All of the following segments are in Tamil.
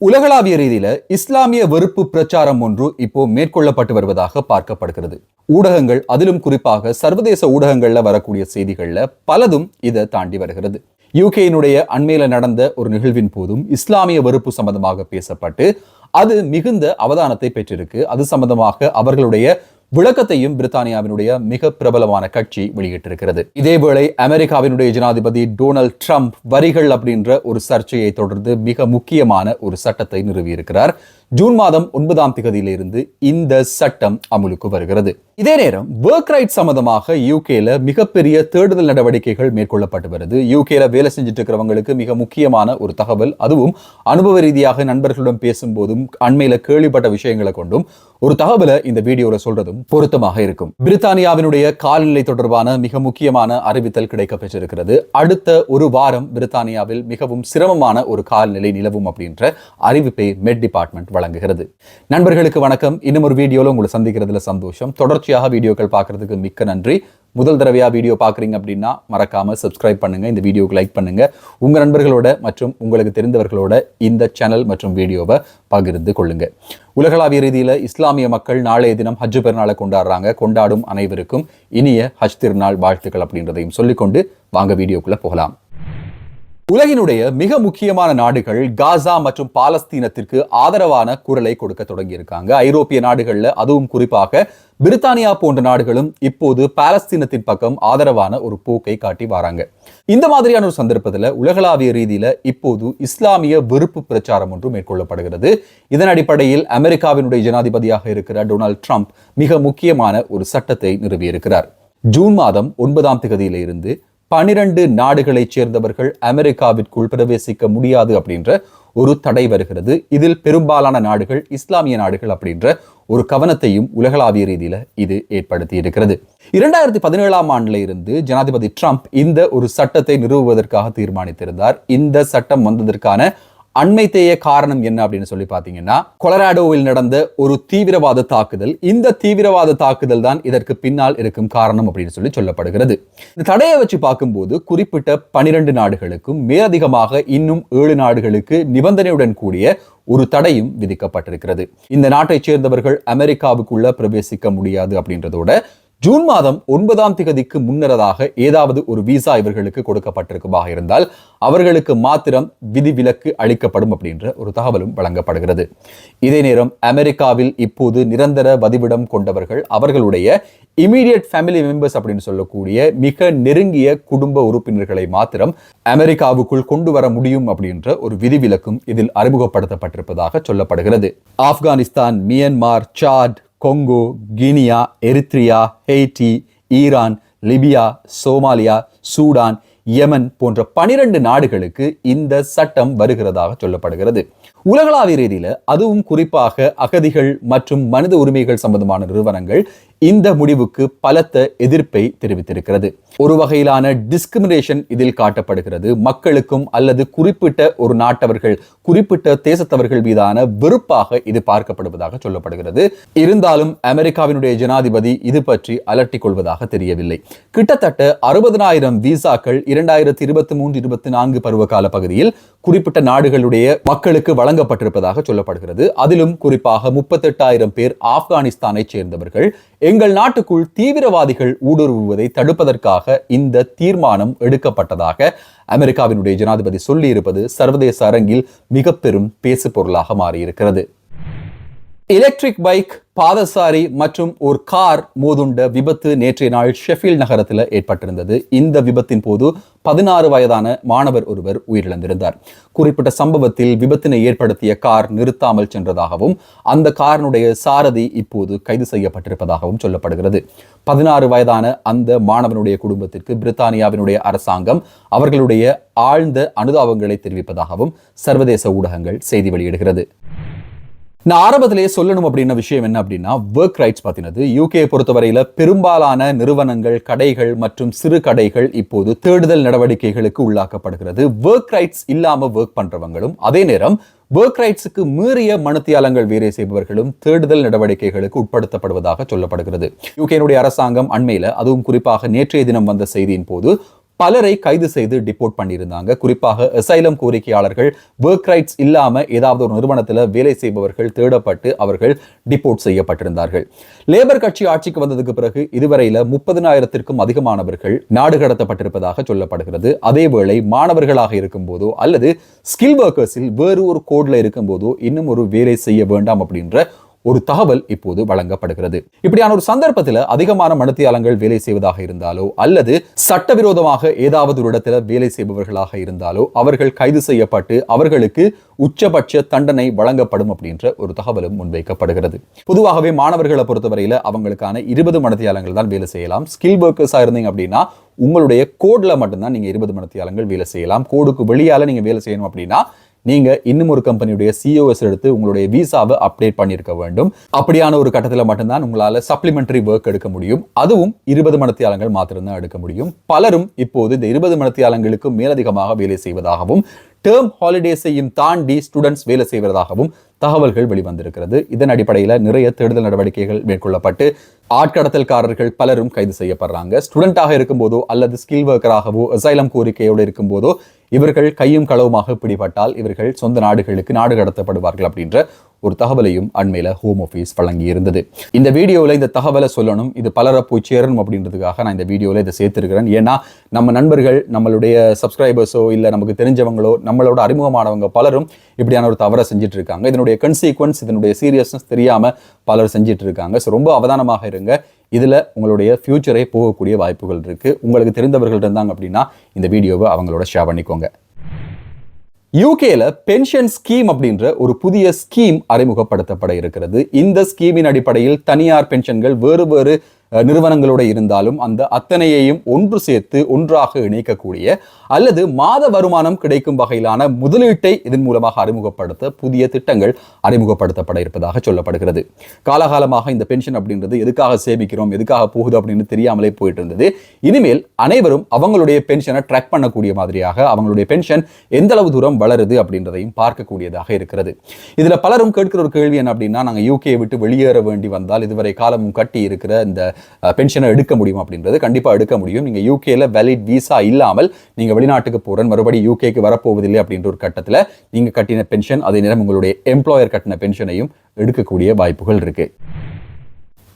உலகளாவிய ரீதியில இஸ்லாமிய வெறுப்பு பிரச்சாரம் ஒன்று இப்போ மேற்கொள்ளப்பட்டு வருவதாக பார்க்கப்படுகிறது. ஊடகங்கள் அதிலும் குறிப்பாக சர்வதேச ஊடகங்கள்ல வரக்கூடிய செய்திகள்ல பலதும் இதை தாண்டி வருகிறது. யூகேயினுடைய அண்மையில நடந்த ஒரு நிகழ்வின் போதும் இஸ்லாமிய வெறுப்பு சம்பந்தமாக பேசப்பட்டு அது மிகுந்த அவதானத்தை பெற்றிருக்கு. அது சம்பந்தமாக அவர்களுடைய விளக்கத்தையும் பிரித்தானியாவினுடைய மிக பிரபலமான கட்சி வெளியிட்டிருக்கிறது. இதேவேளை அமெரிக்காவினுடைய ஜனாதிபதி டொனால்ட் ட்ரம்ப் வரிகள் அப்படின்ற ஒரு சர்ச்சையை தொடர்ந்து மிக முக்கியமான ஒரு சட்டத்தை நிறுவியிருக்கிறார். ஜூன் மாதம் ஒன்பதாம் திகதியிலிருந்து இந்த சட்டம் அமுலுக்கு வருகிறது. இதே நேரம் ஒர்க் ரைட் சம்பந்தமாக யூகேல மிகப்பெரிய தேடுதல் நடவடிக்கைகள் மேற்கொள்ளப்பட்டு வருது. யூகேல வேலை செஞ்சுட்டு இருக்கிறவங்களுக்கு மிக முக்கியமான ஒரு தகவல் அதுவும் அனுபவ ரீதியாக நண்பர்களிடம் பேசும்போதும் அண்மையில கேள்விப்பட்ட விஷயங்களை கொண்டும் ஒரு தகவலை இந்த வீடியோவில் சொல்றதும் பொருத்தமாக இருக்கும். பிரித்தானியாவினுடைய காலநிலை தொடர்பான மிக முக்கியமான அறிவித்தல் கிடைக்க பெற்றிருக்கிறது அடுத்த ஒரு வாரம் பிரித்தானியாவில் மிகவும் சிரமமான ஒரு காலநிலை நிலவும் அப்படின்ற அறிவிப்பை மெட் டிபார்ட்மெண்ட் வழங்குகிறது. நண்பர்களுக்கு வணக்கம். இன்னும் ஒரு வீடியோவில் உங்களை சந்திக்கிறதுல சந்தோஷம். தொடர்ச்சியாக வீடியோக்கள் பார்க்கறதுக்கு மிக்க நன்றி. முதல் தடவையா வீடியோ பார்க்குறீங்க அப்படின்னா மறக்காமல் சப்ஸ்கிரைப் பண்ணுங்கள் இந்த வீடியோக்கு லைக் பண்ணுங்கள் உங்கள் நண்பர்களோட மற்றும் உங்களுக்கு தெரிந்தவர்களோட இந்த சேனல் மற்றும் வீடியோவை பகிர்ந்து கொள்ளுங்கள் உலகளாவிய ரீதியில் இஸ்லாமிய மக்கள் நாளைய தினம் ஹஜ் பெருநாளை கொண்டாடுறாங்க. கொண்டாடும் அனைவருக்கும் இனிய ஹஜ் திருநாள் வாழ்த்துக்கள் அப்படின்றதையும் சொல்லிக்கொண்டு வாங்க வீடியோக்குள்ளே போகலாம். உலகினுடைய மிக முக்கியமான நாடுகள் காசா மற்றும் பாலஸ்தீனத்திற்கு ஆதரவான குரலை கொடுக்க தொடங்கியிருக்காங்க. ஐரோப்பிய நாடுகளில் அதுவும் குறிப்பாக பிரித்தானியா போன்ற நாடுகளும் இப்போது பாலஸ்தீனத்தின் பக்கம் ஆதரவான ஒரு போக்கை காட்டி வராங்க. இந்த மாதிரியான ஒரு சந்தர்ப்பத்தில் உலகளாவிய ரீதியில இப்போது இஸ்லாமிய வெறுப்பு பிரச்சாரம் ஒன்று மேற்கொள்ளப்படுகிறது. இதன் அடிப்படையில் அமெரிக்காவினுடைய ஜனாதிபதியாக இருக்கிற டொனால்ட் ட்ரம்ப் மிக முக்கியமான ஒரு சட்டத்தை நிறுவியிருக்கிறார். ஜூன் மாதம் ஒன்பதாம் தேதியிலிருந்து பனிரெண்டு நாடுகளைச் சேர்ந்தவர்கள் அமெரிக்காவிற்குள் பிரவேசிக்க முடியாது அப்படின்ற ஒரு தடை வருகிறது. இதில் பெரும்பாலான நாடுகள் இஸ்லாமிய நாடுகள் அப்படின்ற ஒரு கவனத்தையும் உலகளாவிய ரீதியில இது ஏற்படுத்தி இருக்கிறது. இரண்டாயிரத்தி பதினேழாம் ஆண்டுல இருந்து ஜனாதிபதி ட்ரம்ப் இந்த ஒரு சட்டத்தை நிறுவுவதற்காக தீர்மானித்திருந்தார். இந்த சட்டம் வந்ததற்கான அண்மைத்தேய காரணம் என்ன அப்படின்னு சொல்லி பாத்தீங்கன்னா கொலராடோவில் நடந்த ஒரு தீவிரவாத தாக்குதல். இந்த தீவிரவாத தாக்குதல் தான் இதற்கு பின்னால் இருக்கும் காரணம் அப்படின்னு சொல்லி சொல்லப்படுகிறது. இந்த தடையை வச்சு பார்க்கும்போது குறிப்பிட்ட பனிரெண்டு நாடுகளுக்கும் மேலதிகமாக இன்னும் ஏழு நாடுகளுக்கு நிபந்தனையுடன் கூடிய ஒரு தடையும் விதிக்கப்பட்டிருக்கிறது. இந்த நாட்டைச் சேர்ந்தவர்கள் அமெரிக்காவுக்குள்ள பிரவேசிக்க முடியாது அப்படின்றதோட ஜூன் மாதம் ஒன்பதாம் திகதிக்கு முன்னரதாக ஏதாவது ஒரு விசா இவர்களுக்கு கொடுக்கப்பட்டிருக்குமாக இருந்தால் அவர்களுக்கு மாத்திரம் விதிவிலக்கு அளிக்கப்படும் அப்படின்ற ஒரு தகவலும் வழங்கப்படுகிறது. இதே நேரம் அமெரிக்காவில் இப்போது நிரந்தர வதிவிடம் கொண்டவர்கள் அவர்களுடைய இமீடியட் ஃபேமிலி மெம்பர்ஸ் அப்படின்னு சொல்லக்கூடிய மிக நெருங்கிய குடும்ப உறுப்பினர்களை மாத்திரம் அமெரிக்காவுக்குள் கொண்டு வர முடியும் அப்படின்ற ஒரு விதிவிலக்கும் இதில் அறிமுகப்படுத்தப்பட்டிருப்பதாக சொல்லப்படுகிறது. Afghanistan Myanmar Chad Congo Guinea Eritrea Haiti Iran Libya Somalia Sudan Yemen போன்ற பனிரெண்டு நாடுகளுக்கு இந்த சட்டம் வருகிறதாக சொல்லப்படுகிறது. உலகளாவிய ரீதியில் அதுவும் குறிப்பாக அகதிகள் மற்றும் மனித உரிமைகள் சம்பந்தமான நிறுவனங்கள் இந்த முடிவுக்கு பலத்த எதிர்ப்பை தெரிவித்திருக்கிறது. ஒரு வகையிலான டிஸ்கிரிமினேஷன் இதில் காட்டப்படுகிறது. மக்களுக்கும் அல்லது குறிப்பிட்ட ஒரு நாட்டவர்கள் குறிப்பிட்ட தேசத்தவர்கள் மீதான வெறுப்பாக இது பார்க்கப்படுவதாக சொல்லப்படுகிறது. இருந்தாலும் அமெரிக்காவினுடைய ஜனாதிபதி இது பற்றி அலட்டிக் கொள்வதாக தெரியவில்லை. கிட்டத்தட்ட அறுபதனாயிரம் விசாக்கள் இரண்டாயிரத்தி இருபத்தி மூன்று இருபத்தி நான்கு பருவகால பகுதியில் குறிப்பிட்ட நாடுகளுடைய மக்களுக்கு வழங்கப்பட்டிருப்பதாக சொல்லப்படுகிறது. அதிலும் குறிப்பாக முப்பத்தெட்டாயிரம் பேர் ஆப்கானிஸ்தானை சேர்ந்தவர்கள் எங்கள் நாட்டுக்குள் தீவிரவாதிகள் ஊடுருவுவதை தடுப்பதற்காக இந்த தீர்மானம் எடுக்கப்பட்டதாக அமெரிக்காவினுடைய ஜனாதிபதி சொல்லியிருப்பது சர்வதேச அரங்கில் மிக பெரும் பேசு பொருளாக மாறியிருக்கிறது. எலக்ட்ரிக் பைக் பாதசாரி மற்றும் ஒரு கார் மோதுண்ட விபத்து நேற்றைய நாள் ஷெஃபீல் நகரத்தில் ஏற்பட்டிருந்தது. இந்த விபத்தின் போது பதினாறு வயதான மாணவர் ஒருவர் உயிரிழந்திருந்தார். குறிப்பிட்ட சம்பவத்தில் விபத்தினை ஏற்படுத்திய கார் நிறுத்தாமல் சென்றதாகவும் அந்த காரினுடைய சாரதி இப்போது கைது செய்யப்பட்டிருப்பதாகவும் சொல்லப்படுகிறது. பதினாறு வயதான அந்த மாணவனுடைய குடும்பத்திற்கு பிரித்தானியாவினுடைய அரசாங்கம் அவர்களுடைய ஆழ்ந்த அனுதாபங்களை தெரிவிப்பதாகவும் சர்வதேச ஊடகங்கள் செய்தி வெளியிடுகிறது. நான் ஆரம்பத்திலேயே சொல்லணும் அப்படின்ன விஷயம் என்ன அப்படின்னா ஒர்க் ரைட்ஸ் பார்த்தினது யூகே பொறுத்தவரையில பெரும்பாலான நிறுவனங்கள் கடைகள் மற்றும் சிறு கடைகள் இப்போது தேடுதல் நடவடிக்கைகளுக்கு உள்ளாக்கப்படுகிறது. ஒர்க் ரைட்ஸ் இல்லாம ஒர்க் பண்றவங்களும் அதே நேரம் ஒர்க் ரைட்ஸுக்கு மீறிய மனுத்தியாலங்கள் வேலை செய்பவர்களும் தேடுதல் நடவடிக்கைகளுக்கு உட்படுத்தப்படுவதாக சொல்லப்படுகிறது. யூகேனுடைய அரசாங்கம் அண்மையில அதுவும் குறிப்பாக நேற்றைய தினம் வந்த செய்தியின் போது பலரை கைது செய்து டிபோர்ட் பண்ணியிருந்தாங்க. குறிப்பாக அசைலம் கோரிக்கையாளர்கள் ஒர்க் ரைட்ஸ் இல்லாம ஏதாவது ஒரு நிறுவனத்தில் வேலை செய்பவர்கள் தேடப்பட்டு அவர்கள் டிபோர்ட் செய்யப்பட்டிருந்தார்கள். லேபர் கட்சி ஆட்சிக்கு வந்ததுக்கு பிறகு இதுவரையில முப்பதினாயிரத்திற்கும் அதிகமானவர்கள் நாடு கடத்தப்பட்டிருப்பதாக சொல்லப்படுகிறது. அதேவேளை மாணவர்களாக இருக்கும் போதோ அல்லது ஸ்கில் ஒர்க்கர்ஸில் வேறு ஒரு கோட்ல இருக்கும் போதோ இன்னும் ஒரு வேலை செய்ய வேண்டாம் அப்படின்ற ஒரு தகவல் இப்போது வழங்கப்படுகிறது. இப்படியான ஒரு சந்தர்ப்பத்தில் அதிகமான மனத்தியாளங்கள் வேலை செய்வதாக இருந்தாலோ அல்லது சட்டவிரோதமாக ஏதாவது ஒரு இடத்துல வேலை செய்பவர்களாக இருந்தாலோ அவர்கள் கைது செய்யப்பட்டு அவர்களுக்கு உச்சபட்ச தண்டனை வழங்கப்படும் அப்படின்ற ஒரு தகவலும் முன்வைக்கப்படுகிறது. பொதுவாகவே மாணவர்களை பொறுத்தவரையில அவங்களுக்கான இருபது மனத்தியாளங்கள் தான் வேலை செய்யலாம். ஸ்கில் ஒர்க்கர்ஸாக இருந்தீங்க அப்படின்னா உங்களுடைய கோட்ல மட்டும்தான் நீங்க இருபது மனத்தியாளங்கள் வேலை செய்யலாம். கோடுக்கு வெளியால நீங்க வேலை செய்யணும் அப்படின்னா நீங்கள் இன்னும் ஒரு கம்பெனியுடைய சிஓஎஸ் எடுத்து உங்களுடைய விசாவை அப்டேட் பண்ணியிருக்க வேண்டும். அப்படியான ஒரு கட்டத்தில் மட்டும்தான் உங்களால் சப்ளிமெண்டரி ஒர்க் எடுக்க முடியும். அதுவும் இருபது மணத்தியாளங்கள் மாத்திரம்தான் எடுக்க முடியும். பலரும் இப்போது இந்த இருபது மணத்தியாளங்களுக்கு மேலதிகமாக வேலை செய்வதாகவும் டேர்ம் ஹாலிடேஸையும் தாண்டி ஸ்டூடெண்ட்ஸ் வேலை செய்வதாகவும் தகவல்கள் வெளிவந்திருக்கிறது. இதன் அடிப்படையில் நிறைய தேடுதல் நடவடிக்கைகள் மேற்கொள்ளப்பட்டு ஆட்கடத்தல்காரர்கள் பலரும் கைது செய்யப்படுறாங்க. ஸ்டூடெண்டாக இருக்கும்போதோ அல்லது ஸ்கில் ஒர்க்கராகவோ அசைலம் கோரிக்கையோடு இருக்கும்போதோ இவர்கள் கையும் களவுமாக பிடிபட்டால் இவர்கள் சொந்த நாடுகளுக்கு நாடு கடத்தப்படுவார்கள் அப்படின்ற ஒரு தகவலையும் அண்மையில் ஹோம் ஆஃபீஸ் வழங்கி இருந்தது இந்த வீடியோவில் இந்த தகவலை சொல்லணும் இது பலரை போய் சேரணும் அப்படின்றதுக்காக நான் இந்த வீடியோவில் இதை சேர்த்துருக்கிறேன். ஏன்னா நம்ம நண்பர்கள் நம்மளுடைய சப்ஸ்கிரைபர்ஸோ இல்லை நமக்கு தெரிஞ்சவங்களோ நம்மளோட அறிமுகமானவங்க பலரும் இப்படியான ஒரு தவறை செஞ்சுட்டு இருக்காங்க இதனுடைய கன்சீக்வன்ஸ் இதனுடைய சீரியஸ்னஸ் தெரியாமல் பலர் செஞ்சுட்டு இருக்காங்க ஸோ ரொம்ப அவதானமாக இருங்க. இதில் உங்களுடைய ஃப்யூச்சரே போகக்கூடிய வாய்ப்புகள் இருக்குது உங்களுக்கு தெரிந்தவர்கள் இருந்தாங்க அப்படின்னா இந்த வீடியோவை அவங்களோட ஷேர் பண்ணிக்கோங்க. யூகேல பென்ஷன் ஸ்கீம் அப்படின்ற ஒரு புதிய ஸ்கீம் அறிமுகப்படுத்தப்பட இருக்கிறது. இந்த ஸ்கீமின் அடிப்படையில் தனியார் பென்ஷன்கள் வேறு வேறு நிறுவனங்களோட இருந்தாலும் அந்த அத்தனையையும் ஒன்று சேர்த்து ஒன்றாக இணைக்கக்கூடிய அல்லது மாத வருமானம் கிடைக்கும் வகையிலான முதலீட்டை இதன் மூலமாக அறிமுகப்படுத்த புதிய திட்டங்கள் அறிமுகப்படுத்தப்பட இருப்பதாக சொல்லப்படுகிறது. காலகாலமாக இந்த பென்ஷன் அப்படின்றது எதுக்காக சேமிக்கிறோம் எதுக்காக போகுது அப்படின்னு தெரியாமலே போயிட்டு இருந்தது இனிமேல் அனைவரும் அவங்களுடைய பென்ஷனை ட்ராக் பண்ணக்கூடிய மாதிரியாக அவங்களுடைய பென்ஷன் எந்த அளவு தூரம் வளருது அப்படின்றதையும் பார்க்கக்கூடியதாக இருக்கிறது. இதில் பலரும் கேட்கிற ஒரு கேள்வி என்ன அப்படின்னா நாங்கள் யூகே விட்டு வெளியேற வேண்டி வந்தால் இதுவரை காலமும் கட்டி இருக்கிற இந்த பென்ஷனை எடுக்க முடியும் அப்படின்றது கண்டிப்பாக எடுக்க முடியும். நீங்கள் யூகேல வேலிட் விசா இல்லாமல் நீங்கள் வெளிநாட்டுக்கு போகிறேன் மறுபடியும் யூகேக்கு வரப்போவதில்லை அப்படின்ற ஒரு கட்டத்தில் நீங்கள் கட்டின பென்ஷன் அதே நேரம் உங்களுடைய எம்ப்ளாயர் கட்டின பென்ஷனையும் எடுக்கக்கூடிய வாய்ப்புகள் இருக்கு.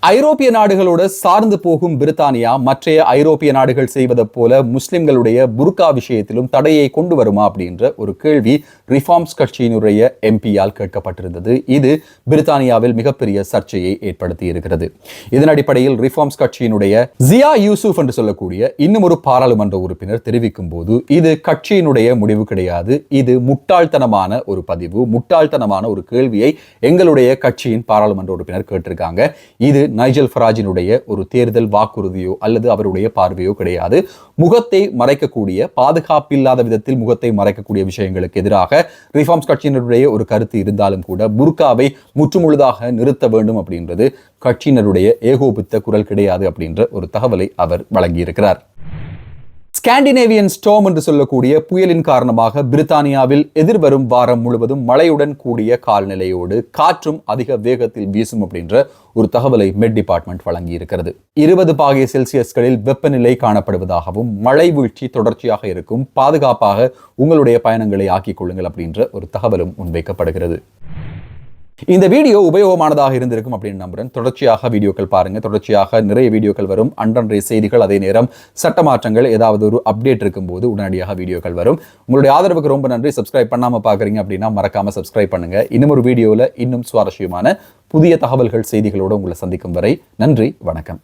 ஐரோப்பிய நாடுகளோட சார்ந்து போகும் பிரித்தானியா மற்றைய ஐரோப்பிய நாடுகள் செய்வதை போல முஸ்லிம்களுடைய புர்கா விஷயத்திலும் தடையை கொண்டு வருமா அப்படின்ற ஒரு கேள்வி ரிஃபார்ம்ஸ் கட்சியினுடைய எம்பியால் கேட்கப்பட்டிருந்தது. இது பிரித்தானியாவில் மிகப்பெரிய சர்ச்சையை ஏற்படுத்தி இருக்கிறது இதன் அடிப்படையில் ரிஃபார்ம்ஸ் கட்சியினுடைய ஜியா யூசுப் என்று சொல்லக்கூடிய இன்னும் ஒரு பாராளுமன்ற உறுப்பினர் தெரிவிக்கும் போது இது கட்சியினுடைய முடிவு கிடையாது. இது முட்டாள்தனமான ஒரு பதிவு முட்டாள்தனமான ஒரு கேள்வியை எங்களுடைய கட்சியின் பாராளுமன்ற உறுப்பினர் கேட்டிருக்காங்க. இது நைஜல் ஃபராஜினுடைய ஒரு தேர்தல் வாக்குறுதியோ அல்லது அவருடைய பார்வையோ கிடையாது. முகத்தை மறைக்கக்கூடிய பாதுகாப்பில்லாத விதத்தில் முகத்தை மறைக்கக்கூடிய விஷயங்களுக்கு எதிராக ரிஃபார்ம்ஸ் கட்சியினருடைய ஒரு கருத்து இருந்தாலும் கூட புர்காவை முற்றுமுழுதாக நிறுத்த வேண்டும் அப்படின்றது கட்சியினருடைய ஏகோபித்த குரல் கிடையாது அப்படின்ற ஒரு தகவலை அவர் வழங்கியிருக்கிறார். ஸ்காண்டினேவியன் ஸ்டோம் என்று சொல்லக்கூடிய புயலின் காரணமாக பிரித்தானியாவில் எதிர்வரும் வாரம் முழுவதும் மழையுடன் கூடிய கால்நிலையோடு காற்றும் அதிக வேகத்தில் வீசும் அப்படின்ற ஒரு தகவலை மெட் டிபார்ட்மெண்ட் வழங்கி இருக்கிறது இருபது பாகை செல்சியஸ்களில் வெப்பநிலை காணப்படுவதாகவும் மழை வீழ்ச்சி தொடர்ச்சியாக இருக்கும் பாதுகாப்பாக உங்களுடைய பயணங்களை ஆக்கிக் கொள்ளுங்கள் அப்படின்ற ஒரு தகவலும் முன்வைக்கப்படுகிறது. இந்த வீடியோ உபயோகமானதாக இருந்திருக்கும் அப்படின்னு நம்புறேன். தொடர்ச்சியாக வீடியோக்கள் பாருங்க. தொடர்ச்சியாக நிறைய வீடியோக்கள் வரும். அன்றன்றைய செய்திகள் அதே நேரம் சட்ட மாற்றங்கள் ஏதாவது ஒரு அப்டேட் இருக்கும்போது உடனடியாக வீடியோக்கள் வரும். உங்களுடைய ஆதரவுக்கு ரொம்ப நன்றி. சப்ஸ்கிரைப் பண்ணாமல் பார்க்குறீங்க அப்படின்னா மறக்காமல் சப்ஸ்கிரைப் பண்ணுங்க. இன்னும் ஒரு வீடியோவில் இன்னும் சுவாரஸ்யமான புதிய தகவல்கள் செய்திகளோடு உங்களை சந்திக்கும் வரை நன்றி வணக்கம்.